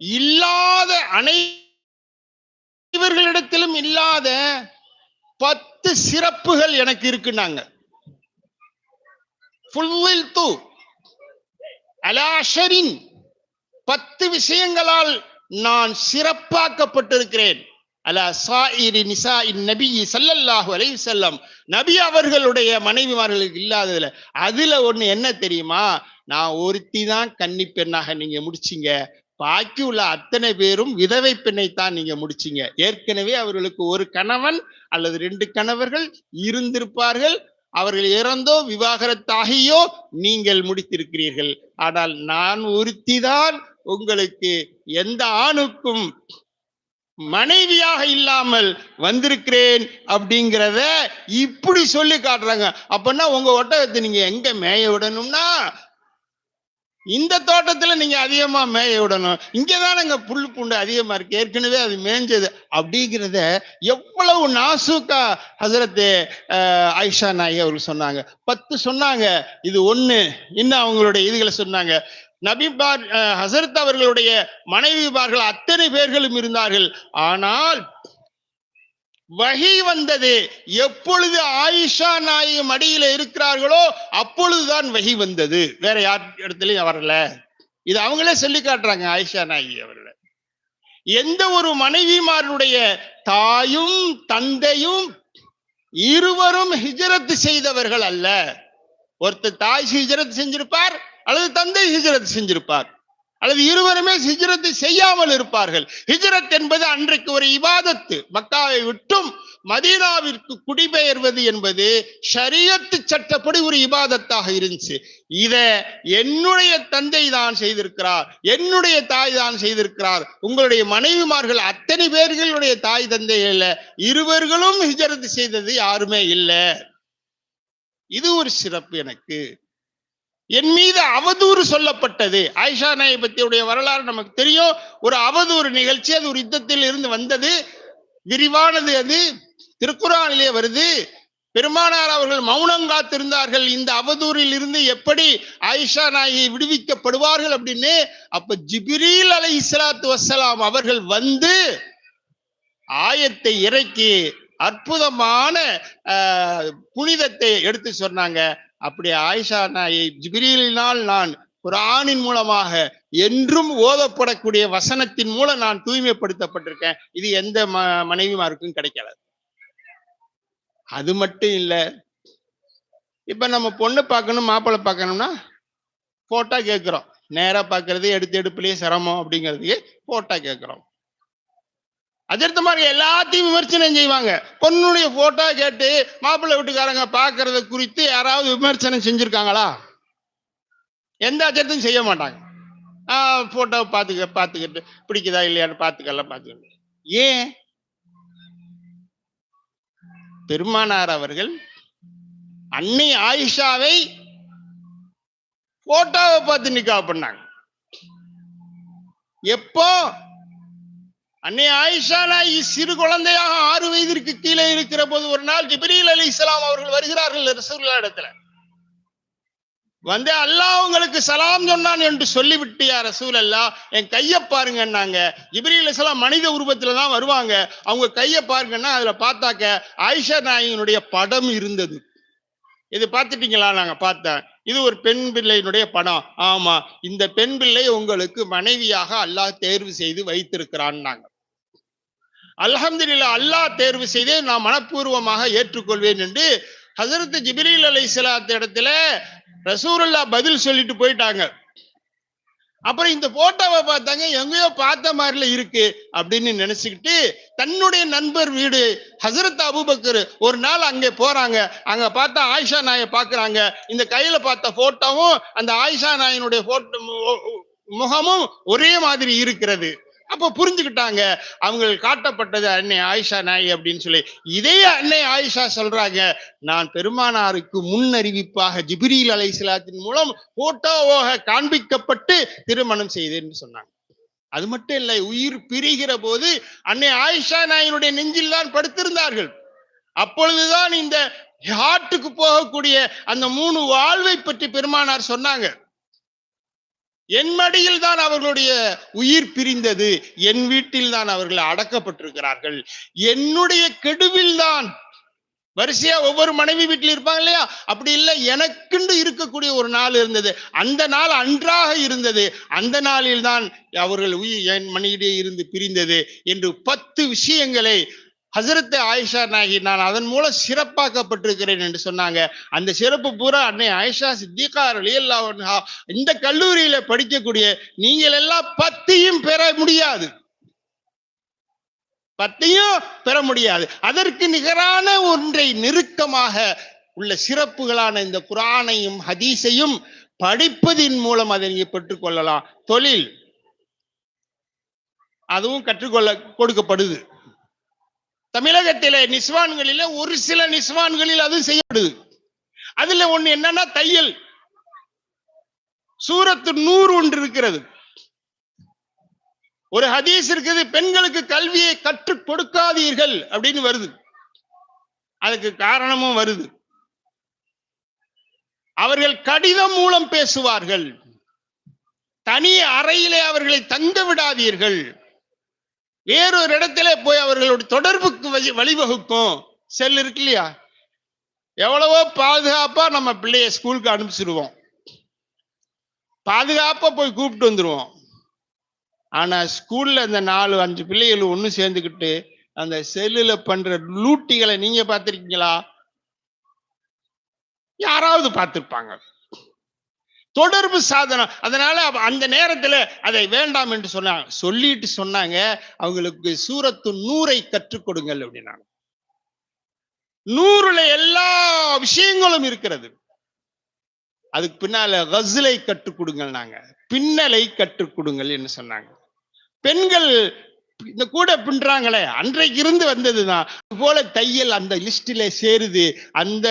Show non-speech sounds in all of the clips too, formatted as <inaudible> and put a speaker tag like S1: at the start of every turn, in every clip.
S1: இல்லாத அனைவர்களிடத்திலும் இல்லாத பத்து சிறப்புகள் எனக்கு இருக்குன்னாங்க. தூ அலாஷரின் பத்து விஷயங்களால் நான் சிறப்பாக்கப்பட்டிருக்கிறேன். அலா சாயிரி நிசா இன் நபி சல்லல்லாஹு அலைஹி செல்லம் நபி அவர்களுடைய மனைவிமார்களுக்கு இல்லாததுல அதுல ஒண்ணு என்ன தெரியுமா? நான் ஒருத்தி தான் கன்னி பெண்ணாக நீங்க முடிச்சீங்க. பாக்கி உள்ள அத்தனை பேரும் விதவை பெண்ணை தான் நீங்க முடிச்சீங்க. ஏற்கனவே அவர்களுக்கு ஒரு கணவன் அல்லது ரெண்டு கணவர்கள் இருந்திருப்பார்கள். அவர்கள் இறந்தோ விவாகரத்தாகியோ நீங்கள் முடித்திருக்கிறீர்கள். ஆனால் நான் ஒருத்திதான் உங்களுக்கு எந்த ஆணுக்கும் மனைவியாக இல்லாமல் வந்திருக்கிறேன் அப்படிங்கிறத இப்படி சொல்லி காட்டுறாங்க. அப்படின்னா உங்க ஒட்டகத்தை நீங்க எங்க மேய விடணும்னா இந்த தோட்டத்துல நீங்க அதிகமா மேய விடணும். இங்கதானங்க புல் பூண்டு அதிகமா இருக்கு. ஏற்கனவே அது மேய்ஞ்சது அப்படிங்கிறத எவ்வளவு நாசூக்கா ஹசரத்து ஆயிஷா நாயகி அவர்கள் சொன்னாங்க. பத்து சொன்னாங்க. இது ஒண்ணு. இன்னும் அவங்களுடைய இதுகளை சொன்னாங்க? நபிபார் ஹசரத் அவர்களுடைய மனைவிமார்கள் அத்தனை பேர்களும் இருந்தார்கள். ஆனால் வகை வந்தது. எப்பொழுது ஆயிஷா நாயகி மடியில இருக்கிறார்களோ அப்பொழுதுதான் வகை வந்தது. வேற யார் இடத்துலயும் வரல. இது அவங்களே சொல்லி காட்டுறாங்க ஆயிஷா நாயகி அவர்களை. எந்த ஒரு மனைவிமாருடைய தாயும் தந்தையும் இருவரும் ஹிஜரத்து செய்தவர்கள் அல்ல. ஒருத்தர் தாய் ஹிஜரத் செஞ்சிருப்பார் அல்லது தந்தை ஹிஜரத் செஞ்சிருப்பார். அல்லது இருவருமே ஹிஜரத்து செய்யாமல் இருப்பார்கள். ஹிஜரத் என்பது அன்றைக்கு ஒரு இபாதத்து. மக்காவை விட்டும் மதீனாவிற்கு குடிபெயர்வது என்பது ஷரியத்து சட்டப்படி ஒரு இபாதத்தாக இருந்துச்சு. இத என்னுடைய தந்தை தான் செய்திருக்கிறார் என்னுடைய தாய் தான் செய்திருக்கிறார். உங்களுடைய மனைவிமார்கள் அத்தனை பேர்களுடைய தாய் தந்தை இல்ல இருவர்களும் ஹிஜரத்து செய்தது யாருமே இல்லை. இது ஒரு சிறப்பு எனக்கு. என் மீது அவதூறு சொல்லப்பட்டது. ஆயிஷா நாயை பற்றியுடைய வரலாறு நமக்கு தெரியும். ஒரு அவதூறு நிகழ்ச்சி அது ஒரு யுத்தத்தில் இருந்து வந்தது. விரிவானது அது. திருக்குறானிலே வருது. பெருமானார் அவர்கள் மௌனம் காத்திருந்தார்கள். இந்த அவதூறில் இருந்து எப்படி ஆயிஷா நாயை விடுவிக்கப்படுவார்கள் அப்படின்னு அப்ப ஜிபிரீல் அலை இஸ்லாத்து வசலாம் அவர்கள் வந்து ஆயத்தை இறக்கி அற்புதமான புனிதத்தை எடுத்து சொன்னாங்க. அப்படி ஆயிஷா நாயை ஜிபிரியினால் நான் குரானின் மூலமாக என்றும் ஓதப்படக்கூடிய வசனத்தின் மூலம் நான் தூய்மைப்படுத்தப்பட்டிருக்கேன். இது எந்த ம மனைவிமாருக்கும் கிடைக்கல அது மட்டும் இல்லை. இப்ப நம்ம பொண்ணு பார்க்கணும் மாப்பிள்ளை பார்க்கணும்னா போட்டா கேட்கிறோம். நேரா பார்க்கறது எடுத்து எடுப்புலயே சிரமம் அப்படிங்கிறதுக்கு போட்டா கேட்கிறோம். அதற்கு மாதிரி எல்லாத்தையும் விமர்சனம் செய்வாங்க. பொண்ணுடைய போட்டோ கேட்டு மாப்பிள்ளை வீட்டுக்காரங்க பாக்குறத குறித்து யாராவது விமர்சனம் செஞ்சிருக்காங்களா? எந்த அச்சத்தையும் செய்ய மாட்டாங்க. போட்டோ பார்த்துக்க பார்த்துக்கிட்டு பிடிக்குதா இல்லையான்னு பார்த்துக்கலாம் பார்த்துக்கலாம். ஏன்? பெருமானார் அவர்கள் அன்னை ஆயிஷாவை போட்டோவை பார்த்து நிக்கா பண்ணாங்க. எப்போ? அன்னை ஆயிஷா நாயி சிறு குழந்தையாக ஆறு வயதிற்கு கீழே இருக்கிற போது ஒரு நாள் ஜிப்ரீல் அலி இஸ்லாம் அவர்கள் வருகிறார்கள் ரசூல்லா இடத்துல. வந்து அல்லாஹ் உங்களுக்கு சலாம் சொன்னான் என்று சொல்லிவிட்டு யா ரசூல் அல்லா என் கையை பாருங்கன்னாங்க. ஜிப்ரீல் இஸ்லாம் மனித உருவத்துல தான் வருவாங்க. அவங்க கையை பாருங்கன்னா அதுல பார்த்தாக்க ஆயிஷா நாயினுடைய படம் இருந்தது. இது பார்த்துட்டீங்களா? நாங்க பார்த்தேன். இது ஒரு பெண் பிள்ளையினுடைய படம். ஆமா இந்த பெண் பிள்ளை உங்களுக்கு மனைவியாக அல்லாஹ் தேர்வு செய்து வைத்திருக்கிறான்னாங்க. அல்ஹம்துல்லா அல்லாஹ் தேர்வு செய்து நான் மனப்பூர்வமாக ஏற்றுக்கொள்வேன் என்று ஹசரத் ஜிப்ரீல் அலை இடத்துல ரசூருல்லா பதில் சொல்லிட்டு போயிட்டாங்க. அப்புறம் இந்த போட்டோவை பார்த்தாங்க எங்கேயோ பார்த்த மாதிரில இருக்கு அப்படின்னு நினைச்சுக்கிட்டு தன்னுடைய நண்பர் வீடு ஹசரத் அபுபக்கர் ஒரு நாள் அங்கே போறாங்க. அங்க பார்த்தா ஆயிஷா நாயை பாக்குறாங்க இந்த கையில பார்த்த போட்டோவும் அந்த ஆயிஷா நாயினுடைய போட்டோ முகமும் ஒரே மாதிரி இருக்கிறது. அப்போ புரிஞ்சுக்கிட்டாங்க. அவங்களுக்கு காட்டப்பட்டது அன்னை ஆயிஷா நாய் அப்படின்னு சொல்லி. இதே அன்னை ஆயிஷா சொல்றாங்க. நான் பெருமானாருக்கு முன் அறிவிப்பாக ஜிபிரில் அலை சிலாத்தின் மூலம் போட்டோவாக காண்பிக்கப்பட்டு திருமணம் செய்தேன்னு சொன்னாங்க. அது மட்டும் இல்லை உயிர் பிரிகிற போது அன்னை ஆயிஷா நாயினுடைய நெஞ்சில் தான் படுத்திருந்தார்கள். அப்பொழுதுதான் இந்த ஹார்ட்டுக்கு போகக்கூடிய அந்த மூணு வாழ்வை பற்றி பெருமானார் சொன்னாங்க. என் மடியில் தான் அவர்களுடைய உயிர் பிரிந்தது. என் வீட்டில் தான் அவர்கள் அடக்கப்பட்டிருக்கிறார்கள். என்னுடைய கெடுவில் தான். வரிசையா ஒவ்வொரு மனைவி வீட்டில் இருப்பாங்க இல்லையா? அப்படி இல்லை எனக்குண்டு இருக்கக்கூடிய ஒரு நாள் இருந்தது. அந்த நாள் அன்றாக இருந்தது. அந்த நாளில் தான் அவர்கள் உயிர் என் மனைவியிடையே இருந்து பிரிந்தது என்று பத்து விஷயங்களை ஹசரத் ஆயிஷா நாகி நான் அதன் மூலம் சிறப்பாக்கப்பட்டிருக்கிறேன் என்று சொன்னாங்க. அந்த சிறப்பு பூரா அன்னை ஆயிஷா சித்திகா அலியல்லா இந்த கல்லூரியில படிக்கக்கூடிய நீங்கள் எல்லாம் பத்தியும் பெற முடியாது. பத்தையும் பெற முடியாது. அதற்கு நிகரான ஒன்றை நெருக்கமாக உள்ள சிறப்புகளான இந்த குரானையும் ஹதீஸையும் படிப்பதின் மூலம் அதை நீங்க பெற்றுக்கொள்ளலாம். தொழில். அதுவும் கற்றுக்கொள்ள கொடுக்கப்படுது. தமிழகத்திலே நிஸ்வான்களில ஒரு சில நிஸ்வான்களில் அது செய்யப்படுது. அதுல ஒண்ணு என்னன்னா தையல். சூரத்து நூறு ஒன்று இருக்கிறது. ஒரு ஹதீஸ் இருக்குது பெண்களுக்கு கல்வியை கற்றுக் கொடுக்காதீர்கள் அப்படின்னு வருது. அதுக்கு காரணமும் வருது. அவர்கள் கடிதம் மூலம் பேசுவார்கள். தனி அறையிலே அவர்களை தங்க விடாதீர்கள். வேறொரு இடத்துல போய் அவர்களுடைய தொடர்புக்கு வழி- வழிவகுக்கும். செல் இருக்கு இல்லையா? எவ்வளவோ பாதுகாப்பா நம்ம பிள்ளைய ஸ்கூலுக்கு அனுப்பிச்சிடுவோம் பாதுகாப்பா போய் கூப்பிட்டு வந்துருவோம். ஆனா ஸ்கூல்ல இந்த நாலு அஞ்சு பிள்ளைகள் ஒன்னு சேர்ந்துக்கிட்டு அந்த செல்லுல பண்ற லூட்டிகளை நீங்க பார்த்திருக்கீங்களா? யாராவது பார்த்துருப்பாங்க. தொடர்பு சாதனம். அதனால அந்த நேரத்துல அதை வேண்டாம் என்று சொன்னாங்க சொல்லிட்டு சொன்னாங்க. அவங்களுக்கு சூரத்து நூறை கற்றுக் கொடுங்கள் அப்படின்னாங்க. நூறுல எல்லா விஷயங்களும் இருக்கிறது. அதுக்கு பின்னால கஸ்லை கற்றுக் கொடுங்கள் நாங்க. பின்னலை கற்றுக் கொடுங்கள் என்று சொன்னாங்க. பெண்கள் இந்த கூட பின்றாங்களே அன்றைக்கு இருந்து வந்ததுதான். அது போல தையல் அந்த லிஸ்டில சேருது. அந்த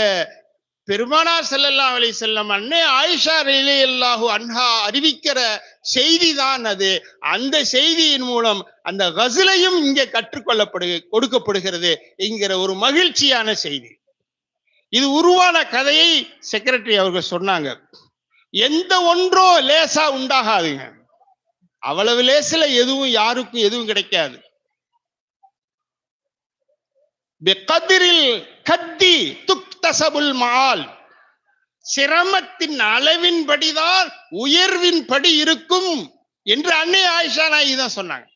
S1: பெருமானார் செல்லல்லா அலைஹி செல்லம் அன்னை ஆயிஷா ரலியல்லாஹு அன்ஹா அறிவிக்கிற செய்தி தான் அது. அந்த செய்தியின் மூலம் அந்த கஸ்லையும் இங்கே கற்றுக்கொள்ளப்படு கொடுக்கப்படுகிறது என்கிற ஒரு மகிழ்ச்சியான செய்தி. இது உருவான கதையை செக்ரட்டரி அவர்கள் சொன்னாங்க. எந்த ஒன்றோ லேசா உண்டாகாதுங்க. அவ்வளவு லேசில் எதுவும் யாருக்கும் எதுவும் கிடைக்காது. பிகதிரில் கத்தி முக்தசபுல் மால். சிரமத்தின் அளவின்படிதான் உயர்வின் படி இருக்கும் என்று அன்னை ஆயிஷா நாயகி தான் சொன்னாங்க.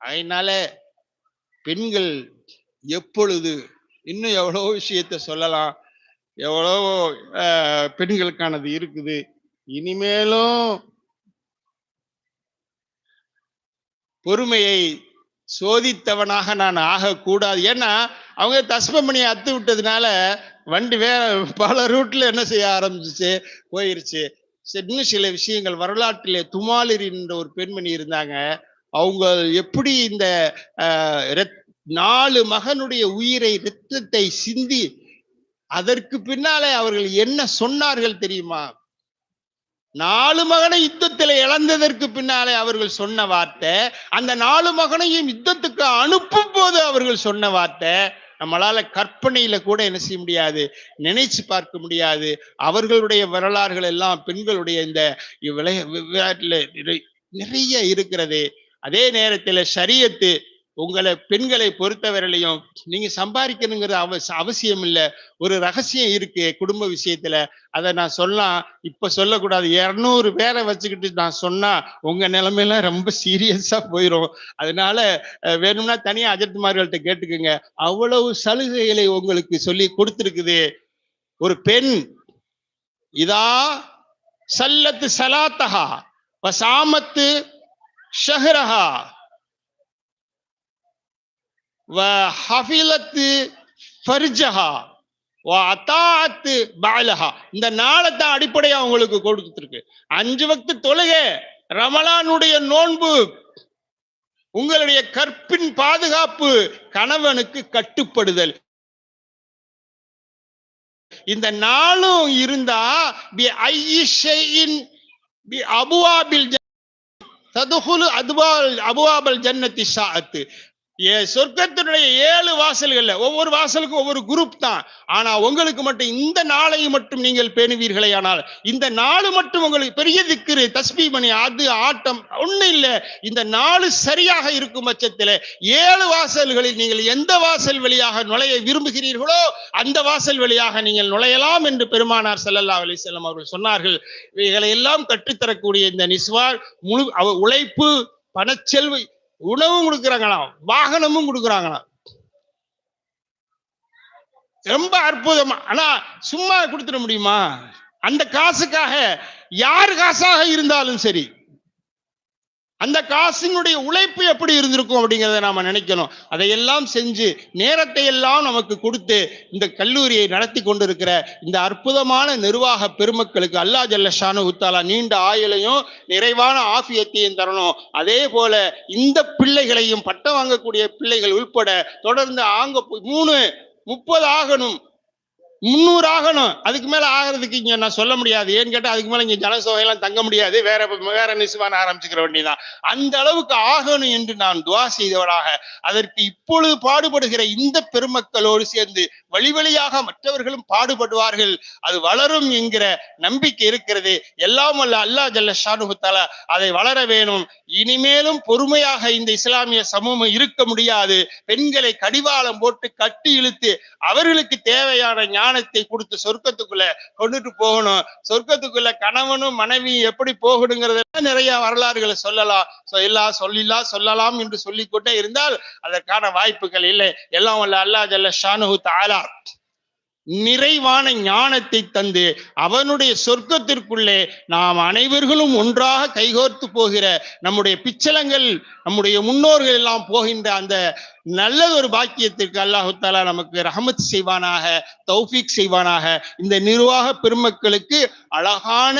S1: அதனால பெண்கள் எப்பொழுது இன்னும் எவ்வளவோ விஷயத்த சொல்லலாம் எவ்வளவோ பெண்களுக்கானது இருக்குது இனிமேலும் பொறுமையை சோதித்தவனாக நான் ஆகக்கூடாது. ஏன்னா அவங்க தஸ்மமணியை அத்து விட்டதுனால வண்டி வே பல ரூட்ல என்ன செய்ய ஆரம்பிச்சிச்சு? போயிருச்சு. இன்னும் சில விஷயங்கள். வரலாற்றிலே துமாலிர் என்ற ஒரு பெண்மணி இருந்தாங்க. அவங்க எப்படி இந்த நாலு மகனுடைய உயிரை ரத்தத்தை சிந்தி அதற்கு பின்னாலே அவர்கள் என்ன சொன்னார்கள் தெரியுமா? நாலு மகனை யுத்தத்தில் இழந்ததற்கு பின்னாலே அவர்கள் சொன்ன வார்த்தை அந்த நாலு மகனையும் யுத்தத்துக்கு அனுப்பும் போது அவர்கள் சொன்ன வார்த்தை நம்மளால கற்பனையில கூட என்ன செய்ய முடியாது நினைச்சு பார்க்க முடியாது. அவர்களுடைய வரலாறுகள் எல்லாம் பெண்களுடைய இந்த விளையாட்டுல நிறை- நிறைய இருக்கிறது. அதே நேரத்தில் ஷரியத்து உங்களை பெண்களை பொறுத்தவரையிலையும் நீங்க சம்பாதிக்கணுங்கிற அவச அவசியம் இல்லை. ஒரு ரகசியம் இருக்கு குடும்ப விஷயத்துல. அதை நான் சொல்லலாம். இப்ப சொல்லக்கூடாது. இரநூறு பேரை வச்சுக்கிட்டு நான் சொன்னா உங்க நிலைமையெல்லாம் ரொம்ப சீரியஸா போயிடும் அதனால வேணும்னா தனியா அஜித்குமார்கள்ட்ட கேட்டுக்குங்க. அவ்வளவு சலுகைகளை உங்களுக்கு சொல்லி கொடுத்துருக்குது. ஒரு பெண் இதா சல்லத்து சலாத்தஹா வசாமத்து ஷஹ்ரஹா. வ ஹஃபிலத்து ஃபர்ஜஹா அத்தாத்து பாலஹா இந்த நாளை தான் அடிப்படையா உங்களுக்கு கொடுத்துருக்கு. அஞ்சு வக்து தொழுகை ரமலானுடைய நோன்பு உங்களுடைய கற்பின் பாதுகாப்பு கணவனுக்கு கட்டுப்படுதல். இந்த நாளும் இருந்தா பி ஐயி பி அபுவாபில் ததுகுலு அதுவால் அபுவாபல் ஜன்னத்தி சாத்து சொர்க்கத்தினுடைய ஏழு வாசல்கள்ல ஒவ்வொரு வாசலுக்கும் ஒவ்வொரு குரூப் தான். ஆனா உங்களுக்கு மட்டும் இந்த நாளை மட்டும் நீங்கள் பேணுவீர்களே ஆனால் இந்த நாள் மட்டும் உங்களுக்கு பெரிய திக்கிரு தஸ்பீ மணி அது ஆட்டம் ஒண்ணு இல்லை. இந்த நாலு சரியாக இருக்கும் பட்சத்தில் ஏழு வாசல்களில் நீங்கள் எந்த வாசல் வழியாக நுழைய விரும்புகிறீர்களோ அந்த வாசல் வழியாக நீங்கள் நுழையலாம் என்று பெருமானார் செல்லல்லா அலி செல்லம் அவர்கள் சொன்னார்கள். இவைகளை எல்லாம் கற்றுத்தரக்கூடிய இந்த நிஸ்வார் முழு அவ உழைப்பு பணச்செல்வி உணவும் கொடுக்குறாங்களாம் வாகனமும் கொடுக்குறாங்களாம். ரொம்ப அற்புதமா ஆனா சும்மா கொடுத்துட முடியுமா? அந்த காசுக்காக யார் காசாக இருந்தாலும் சரி அந்த காசினுடைய உழைப்பு எப்படி இருந்திருக்கும் அப்படிங்கிறத நாம நினைக்கணும். அதையெல்லாம் செஞ்சு நேரத்தை எல்லாம் நமக்கு கொடுத்து இந்த கல்லூரியை நடத்தி கொண்டிருக்கிற இந்த அற்புதமான நிர்வாக பெருமக்களுக்கு அல்லா ஜல்லஷானு உத்தாலா நீண்ட ஆயுளையும் நிறைவான ஆஃபியத்தையும் தரணும். அதே போல இந்த பிள்ளைகளையும் பட்டம் வாங்கக்கூடிய பிள்ளைகள் உள்பட தொடர்ந்து ஆங்க மூணு முப்பது ஆகணும். முந்நூறு ஆகணும். அதுக்கு மேல ஆகிறதுக்கு இங்க நான் சொல்ல முடியாது. ஏன்னு கேட்டா அதுக்கு மேல இங்க ஜனசோகையெல்லாம் தங்க முடியாது. வேற வேற நிசுவான ஆரம்பிச்சுக்கிற வேண்டியதான் அந்த அளவுக்கு ஆகணும் என்று நான் துவா செய்தவராக அதற்கு இப்பொழுது பாடுபடுகிற இந்த பெருமக்களோடு சேர்ந்து வழி வழியாக மற்றவர்களும் பாடுபடுவார்கள். அது வளரும் என்கிற நம்பிக்கை இருக்கிறது. எல்லாம் அல்ல அல்லாஹ் ஜல்ல ஷானுகுத்தால அதை வளர வேணும். இனிமேலும் பொறுமையாக இந்த இஸ்லாமிய சமூகம் இருக்க முடியாது. பெண்களை கடிவாளம் போட்டு கட்டி இழுத்து அவர்களுக்கு தேவையான ஞானத்தை கொடுத்து சொர்க்கத்துக்குள்ள கொண்டுட்டு போகணும். சொர்க்கத்துக்குள்ள கணவனும் மனைவியும் எப்படி போகணுங்கிறத நிறைய வரலாறுகளை சொல்லலாம். சொல்லலாம் எல்லாம் சொல்லிலாம் சொல்லலாம் என்று சொல்லிக்கொண்டே இருந்தால் அதற்கான வாய்ப்புகள் இல்லை. எல்லாம் வல்ல அல்லாஹ் ஜல்ல ஷானுஹு தாலா நிறைவான ஞானத்தை தந்து அவனுடைய சொர்க்கத்திற்குள்ளே நாம் அனைவர்களும் ஒன்றாக கைகோர்த்து போகிற நம்முடைய பிச்சலங்கள் நம்முடைய முன்னோர்கள் எல்லாம் போகின்ற அந்த நல்ல ஒரு பாக்கியத்திற்கு அல்லாஹு தாலா நமக்கு ரஹமத் செய்வானாக தௌஃபீக் செய்வானாக. இந்த நிர்வாக பெருமக்களுக்கு அழகான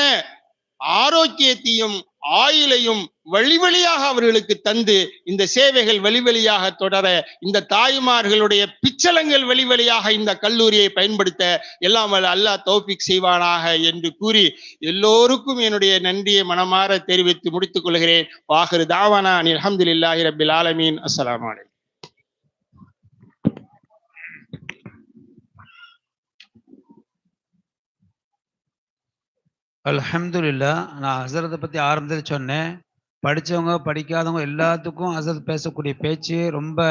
S1: ஆரோக்கியத்தையும் ஆயிலையும் வழி வழியாக அவர்களுக்கு தந்து இந்த சேவைகள் வழிவழியாக தொடர இந்த தாய்மார்களுடைய பிச்சலங்கள் வழி வழியாக இந்த கல்லூரியை பயன்படுத்த எல்லாம் அல்லாஹ் தௌஃபிக் செய்வானாக என்று கூறி எல்லோருக்கும் என்னுடைய நன்றியை மனமாற தெரிவித்து முடித்துக் கொள்கிறேன். வாகரு தாவானா அல்ஹம்துலில்லாஹி ரபில் ஆலமீன். அஸ்ஸலாமு
S2: அலமதுல்லா நான் ஹசரத்தை பற்றி ஆரம்பத்தில் சொன்னேன். படித்தவங்க படிக்காதவங்க எல்லாத்துக்கும் ஹசரத் பேசக்கூடிய பேச்சு ரொம்ப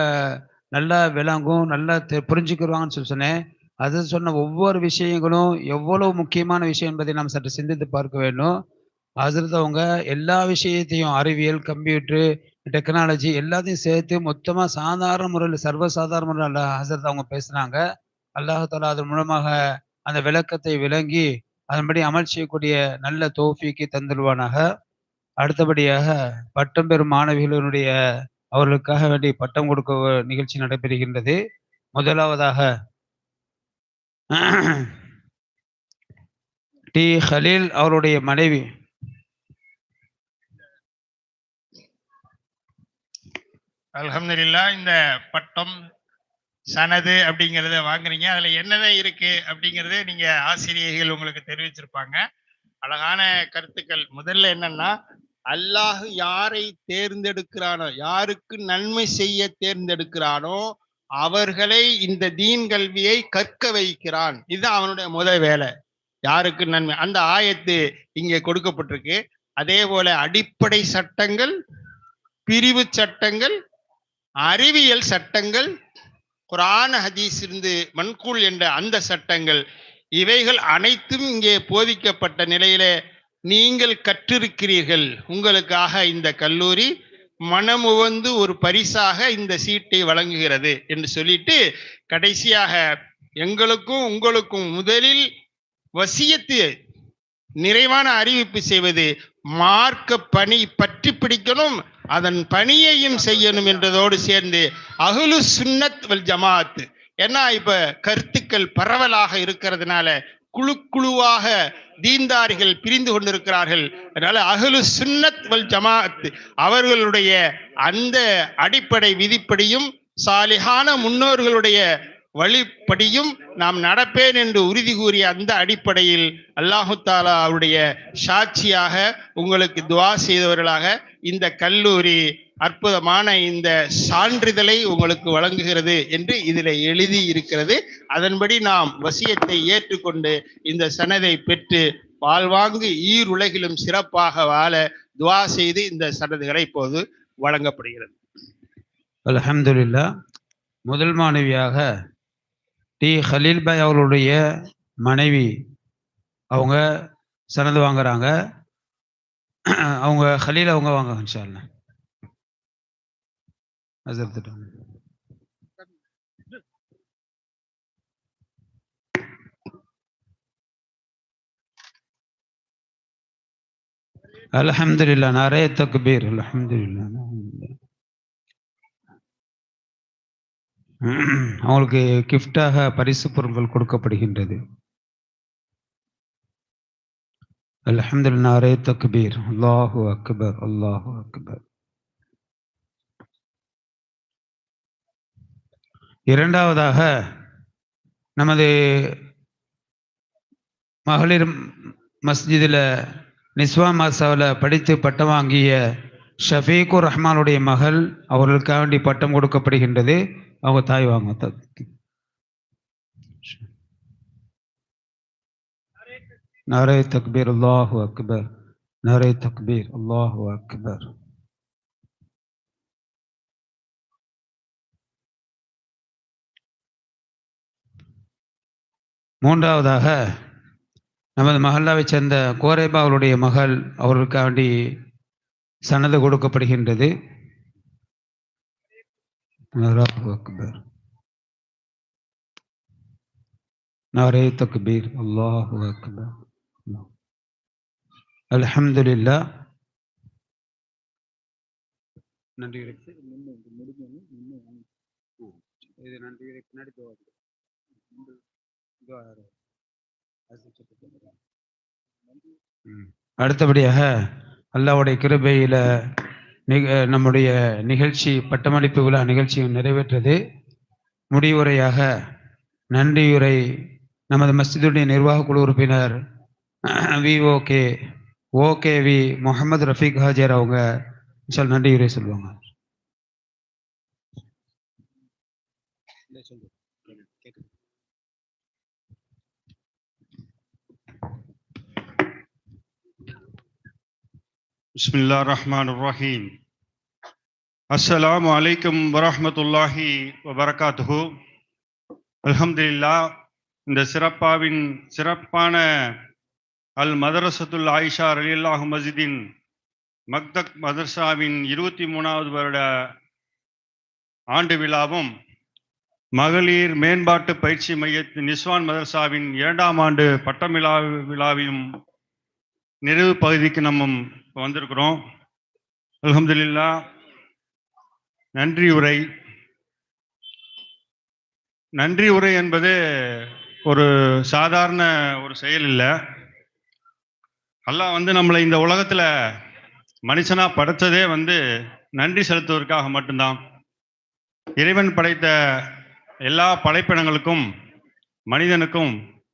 S2: நல்லா விளங்கும் நல்லா தெ- புரிஞ்சுக்கிடுவாங்கன்னு சொல்லி சொன்னேன். அது சொன்ன ஒவ்வொரு விஷயங்களும் எவ்வளவு முக்கியமான விஷயம் என்பதை நாம் சற்று சிந்தித்து பார்க்க வேண்டும். ஹசரத் அவங்க எல்லா விஷயத்தையும் அறிவியல் கம்ப்யூட்ரு டெக்னாலஜி எல்லாத்தையும் சேர்த்து மொத்தமாக சாதாரண முறையில் சர்வசாதாரண முறையில் ஹசரத் அவங்க பேசுனாங்க. அல்லாஹாலா அதன் மூலமாக அந்த விளக்கத்தை விளங்கி அதன்படி அமல் செய்யக்கூடிய நல்ல தோஃபிக்கு தந்துடுவானாக அடுத்தபடியாக பட்டம் பெறும் மாணவிகளுடைய அவர்களுக்காக வேண்டி பட்டம் கொடுக்க நிகழ்ச்சி நடைபெறுகின்றது. முதலாவதாக டி. ஹலீல் அவருடைய மனைவி.
S1: அலமதுல்லா இந்த பட்டம் சனது அப்படிங்கிறத வாங்குறீங்க. அதுல என்னென்ன இருக்கு அப்படிங்கறத நீங்க ஆசிரியர்கள் உங்களுக்கு தெரிவிச்சிருப்பாங்க. அழகான கருத்துக்கள். முதல்ல என்னன்னா அல்லாஹ் யாரை தேர்ந்தெடுக்கிறானோ யாருக்கு நன்மை செய்ய தேர்ந்தெடுக்கிறானோ அவர்களை இந்த தீன் கல்வியை கற்க வைக்கிறான். இதுதான் அவனுடைய முதல் வேலை. யாருக்கு நன்மை? அந்த ஆயத்து இங்கே கொடுக்கப்பட்டிருக்கு. அதே போல அடிப்படை சட்டங்கள் பிரிவு சட்டங்கள் அறிவியல் சட்டங்கள் குரான ஹதீஸ் இருந்து மன்கூல் என்ற அந்த சட்டங்கள் இவைகள் அனைத்தும் இங்கே போதிக்கப்பட்ட நிலையில நீங்கள் கற்றிருக்கிறீர்கள். உங்களுக்காக இந்த கல்லூரி மனமுவந்து ஒரு பரிசாக இந்த சீட்டை வழங்குகிறது என்று சொல்லிட்டு கடைசியாக எங்களுக்கும் உங்களுக்கும் முதலில் வசியத்து நிறைவான அறிவிப்பு செய்வது மார்க்க பணி பற்றி பிடிக்கணும் அதன் பணியையும் செய்யணும் என்றதோடு சேர்ந்து அகுலு சுன்னத் வல் ஜமாத் ஏன்னா இப்ப கருத்துக்கள் பரவலாக இருக்கிறதுனால குழு குழுவாக தீன்தாரிகள் பிரிந்து கொண்டிருக்கிறார்கள். அதனால அகலு சுன்னத் வல் ஜமாத் அவர்களுடைய அந்த அடிப்படை விதிப்படியும் சாலிகான முன்னோர்களுடைய வழிப்படியும் நாம் நடப்பேன் என்று உறுதி கூறிய அந்த அடிப்படையில் அல்லாஹு தாலா அவருடைய சாட்சியாக உங்களுக்கு துவா செய்தவர்களாக இந்த கல்லூரி அற்புதமான இந்த சான்றிதழை உங்களுக்கு வழங்குகிறது என்று இதில் எழுதி இருக்கிறது. அதன்படி நாம் வசியத்தை ஏற்றுக்கொண்டு இந்த சனதை பெற்று வாழ்வாங்கு ஈருலகிலும் சிறப்பாக வாழ துவா செய்து இந்த சனதுகளை இப்போது வழங்கப்படுகிறது.
S2: அலமதுல்லா முதல் மாணவியாக டி ஹலீல் பாய் அவர்களுடைய மனைவி அவங்க சனது வாங்குறாங்க அவங்க ஹலீல் அவங்க வாங்க இன்ஷா அல்லாஹ். ஹஸரத் அல்ஹம்துலில்லா நிறைய தக்பீர் அல்ஹம்துலில்லா அல்ஹம்துலில்லா. அவங்களுக்கு கிஃப்டாக பரிசு பொருட்கள் கொடுக்கப்படுகின்றது. அல்ஹம்துலில்லாஹ் நாரே தக்பீர். அல்லாஹு அக்பர் அல்லாஹு அக்பர். இரண்டாவதாக நமது மகளிர் மஸ்ஜிதில் நிஸ்வா மாசாவில் படித்து பட்டம் வாங்கிய ஷஃபீகுர் ரஹ்மானுடைய மகள் அவர்களுக்காக வேண்டி பட்டம் கொடுக்கப்படுகின்றது. அவங்க தாய் வாங்க நரே தக்பீர் அல்லாஹு அக்பர். நரே தக்பீர் அல்லாஹு அக்பர். மூன்றாவதாக நமது மகளாவை சேர்ந்த கோரேபா அவருடைய மகள் அவர்களுக்காண்டி சனது கொடுக்கப்படுகின்றது. அல்லாஹு அக்பர் நாரே தக்பீர் அல்லாஹு அக்பர் அல்ஹம்துலில்லா நன்றி இது நன்றி பின்னாடி. அடுத்தபடியாக அல்லாஹ்வுடைய கிருபையில நம்முடைய நிகழ்ச்சி பட்டமளிப்பு விழா நிகழ்ச்சி நிறைவேற்றது. முடிவுரையாக நன்றியுரை நமது மஸ்ஜிதுடைய நிர்வாக குழு உறுப்பினர் விஓகே ஓகேவி முகமது ரஃபீக் ஹாஜர் அவங்க. சொல் நன்றியுரை சொல்லுவாங்க.
S3: பிஸ்மில்லா ரஹ்மான் ரஹீம் அஸ்ஸலாம் வலைக்கம் வரமத்துல்லாஹி வபரகாத்துஹு அல்ஹம்துல்லா இந்த சிறப்பாவின் சிறப்பான அல் மதரசத்துல் ஆயிஷா அலில்லாஹு மஸ்ஜிதின் மக்தக் மதர்சாவின் இருபத்தி மூணாவது வருட ஆண்டு விழாவும் மகளிர் மேம்பாட்டு பயிற்சி மையத்தின் நிஸ்வான் மதர்சாவின் இரண்டாம் ஆண்டு பட்டமிழா விழாவையும் நிறைவு பகுதிக்கு நம்ம இப்போ வந்திருக்கிறோம். அலமதுல்லா நன்றி உரை. நன்றி உரை என்பது ஒரு சாதாரண ஒரு செயல் இல்லை. அல்லாஹ் வந்து நம்மளை இந்த உலகத்தில் மனுஷனாக படைத்ததே வந்து நன்றி செலுத்துவதற்காக மட்டும்தான். இறைவன் படைத்த எல்லா படைப்பினங்களுக்கும் மனிதனுக்கும்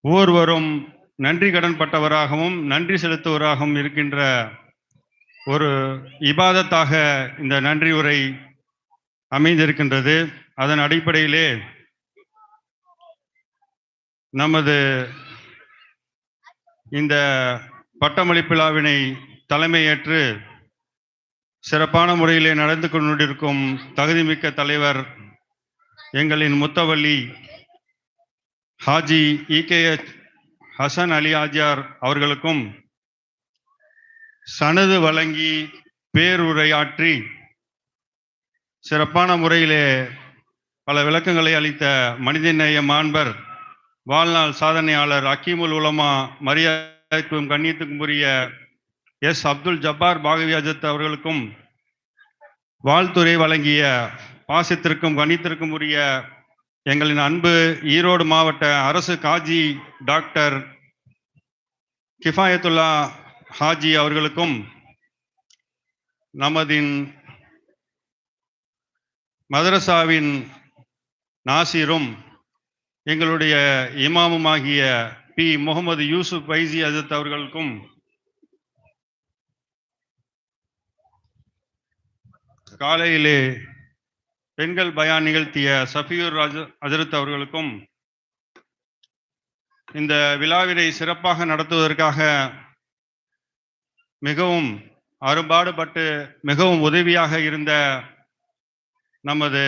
S3: ஒவ்வொருவரும் நன்றி கடன் பட்டவராகவும் நன்றி செலுத்துவராகவும் இருக்கின்ற ஒரு இபாதத்தாக இந்த நன்றி உரை அமைந்திருக்கின்றது. அதன் அடிப்படையிலே நமது இந்த பட்டமளிப்பு விழாவினை தலைமையேற்று சிறப்பான முறையிலே நடந்து கொண்டிருக்கும் தகுதிமிக்க தலைவர் எங்களின் முத்தவள்ளி ஹாஜி இகேஎச் ஹசன் அலி ஆஜியார் அவர்களுக்கும் சனது வழங்கி பேருரையாற்றி சிறப்பான முறையிலே பல விளக்கங்களை அளித்த மனிதநேய மாண்பர் வாழ்நாள் சாதனையாளர் அக்கீமுல் உலமா மரியாதைக்கும் கண்ணியத்துக்கும் உரிய எஸ். அப்துல் ஜப்பார் பாகவி அஜத் அவர்களுக்கும் வாழ்த்துறை வழங்கிய பாசத்திற்கும் கணித்திற்கும் உரிய எங்களின் அன்பு ஈரோடு மாவட்ட அரசு காஜி டாக்டர் கிஃபாயத்துல்லா ஹாஜி அவர்களுக்கும் நமதின் மதரசாவின் நாசிரும் எங்களுடைய இமாமுமாகிய பி. முகமது யூசுப் வைசி அஜத் அவர்களுக்கும் காலையிலே பெண்கள் பயா நிகழ்த்திய சஃபியூர் ராஜ அஜரத் அவர்களுக்கும் இந்த விழாவினை சிறப்பாக நடத்துவதற்காக மிகவும் அரும்பாடுபட்டு மிகவும் உதவியாக இருந்த நமது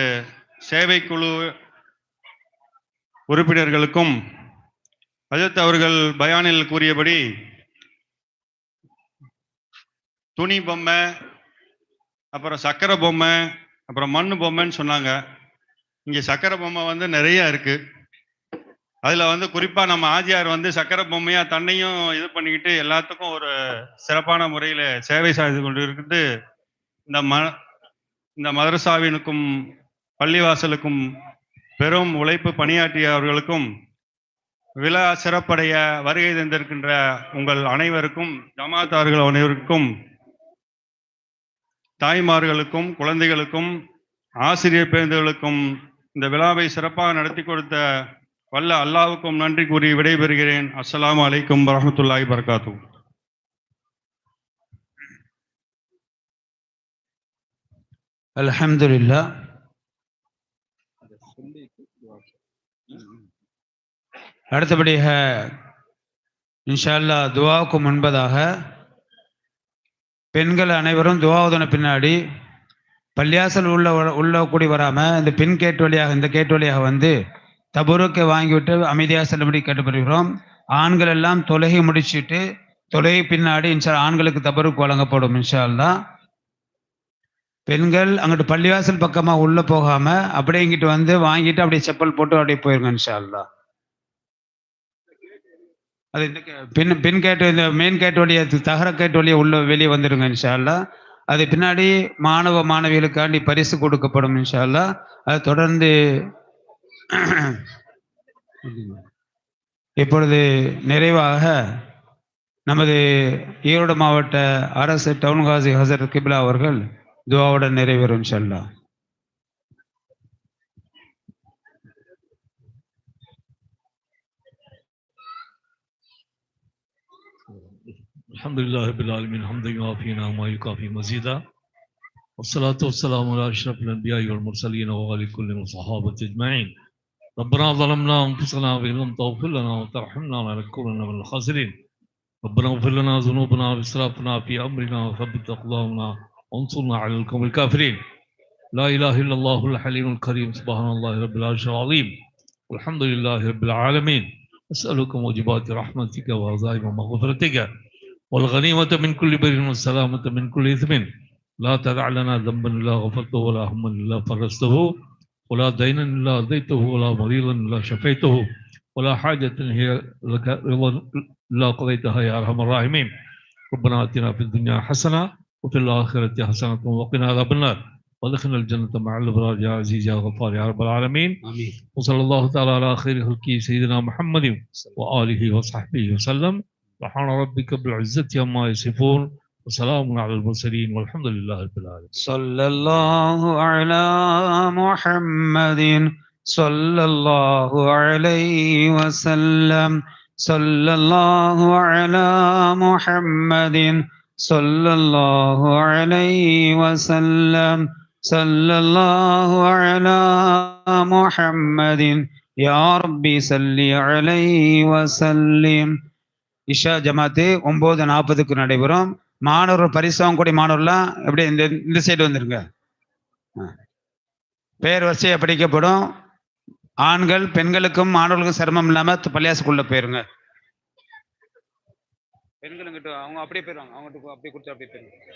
S3: சேவைக்குழு உறுப்பினர்களுக்கும் அஜித் அவர்கள் பயானில் கூறியபடி துணி பொம்மை அப்புறம் சக்கரை பொம்மை அப்புறம் மண் பொம்மைன்னு சொன்னாங்க. இங்கே சக்கரை பொம்மை வந்து நிறைய இருக்கு. அதில் வந்து குறிப்பாக நம்ம ஆஜியார் வந்து சக்கரை பொம்மையாக தன்னையும் இது பண்ணிக்கிட்டு எல்லாத்துக்கும் ஒரு சிறப்பான முறையில் சேவை செய்து கொண்டு இருக்குது இந்த ம இந்த மதரசாவினுக்கும் பள்ளிவாசலுக்கும் பெரும் உழைப்பு பணியாற்றிய அவர்களுக்கும் விழா சிறப்படைய வருகை தந்திருக்கின்ற உங்கள் அனைவருக்கும் ஜமாத்தார்கள் அனைவருக்கும் தாய்மார்களுக்கும் குழந்தைகளுக்கும் ஆசிரியர் பேருந்துகளுக்கும் இந்த விழாவை சிறப்பாக நடத்தி கொடுத்த வல்ல அல்லாவுக்கும் நன்றி கூறி விடைபெறுகிறேன். அஸ்லாம் அலைக்கும் வரமத்துல்லாஹி வபரகாத்துஹு.
S2: அலமதுல்லா அடுத்தபடியாக இன்ஷா அல்லாஹ் துவாவுக்கு முன்பதாக பெண்கள் அனைவரும் துவாவுதன பின்னாடி பள்ளியாசல் உள்ள உள்ள கூடி வராமல் இந்த பின் கேட் வழியாக இந்த கேட் வழியாக வந்து தபுருக்கை வாங்கிவிட்டு அமைதியாக செல்லும்படி கேட்டுப்படுகிறோம் ஆண்கள் எல்லாம் தொழுகை முடிச்சுட்டு தொழுகை பின்னாடி இன்ஷா ஆண்களுக்கு தபருக்கு வழங்கப்படும் இன்ஷா அல்லாஹ் பெண்கள் அங்கிட்டு பள்ளிவாசல் பக்கமாக உள்ளே போகாமல் அப்படியே இங்கிட்டு வந்து வாங்கிட்டு அப்படியே செப்பல் போட்டு அப்படியே போயிருங்க இன்ஷா அல்லாஹ் அது இந்த பின் பின் கேட்டு இந்த மெயின் கேட் வழியா தகர கேட் வழியா உள்ள வெளியே வந்துடுங்க இன்ஷால்லா அது பின்னாடி மாணவ மாணவிகளுக்காண்டி பரிசு கொடுக்கப்படும் இன்ஷால்லா அது தொடர்ந்து <clears throat> இப்பொழுது நிறைவாக நமது ஈரோடு மாவட்ட அரசு டவுன் காசி ஹசரத் கிப்லா அவர்கள் துவாவுடன் நிறைவேறும் இன்ஷால்லா
S4: الحمد لله رب العالمين حمدا يوافينا وما يكافي مزيدا والصلاة والسلام على أشرف الأنبياء والمرسلين وعلى كل الصحابة أجمعين ربنا ظلمنا أنفسنا وإن لم تغفر لنا وترحمنا لنكونن من الخاسرين ربنا اغفر لنا ذنوبنا وإسرافنا في أمرنا وثبت أقدامنا وانصرنا على القوم الكافرين لا إله إلا الله الحليم الكريم سبحان الله رب العرش العظيم والحمد لله رب العالمين أسألك موجبات رحمتك وعزائم مغفرتك والغنيمة من كل بر والسلامة من كل إثم. لا تدع لنا ذنبا إلا غفرته ولا هما إلا فرسته ولا دينا إلا أديته ولا مريضا إلا شفيته. ولا حاجة هي لك رضا إلا قضيتها يا أرحم الراحمين. ربنا آتنا في الدنيا حسنة وفي الآخرة حسنة وقنا عذاب النار. وادخلنا الجنة مع الأبرار يا عزيز يا غفار يا رب العالمين.
S2: آمين.
S4: وصلى الله تعالى على خير خلقه سيدنا محمد وآله وصحبه وسلم. سبحان ربك بالعزة عما يصفون وسلام على المرسلين والحمد لله رب العالمين.
S2: صلى الله على محمد صلى الله عليه وسلم. صلى الله على محمد صلى الله عليه وسلم. صلى الله على محمد. يا ربي صل عليه وسلم. இஷா ஜமாத்து ஒன்பது நாற்பதுக்கு நடைபெறும். மாணவர் பரிசவம் கூடிய மாணவர்லாம் எப்படி இந்த இந்த சைடு வந்துருங்க. ஆ. பேர் படிக்கப்படும். ஆண்கள் பெண்களுக்கும் மாணவர்களுக்கும் சிரமம் இல்லாமல் பள்ளியாசுக்குள்ள போயிருங்க. பெண்களுங்கிட்ட அவங்க அப்படியே போயிருவாங்க. அவங்ககிட்ட அப்படியே கொடுத்து அப்படியே போயிருங்க.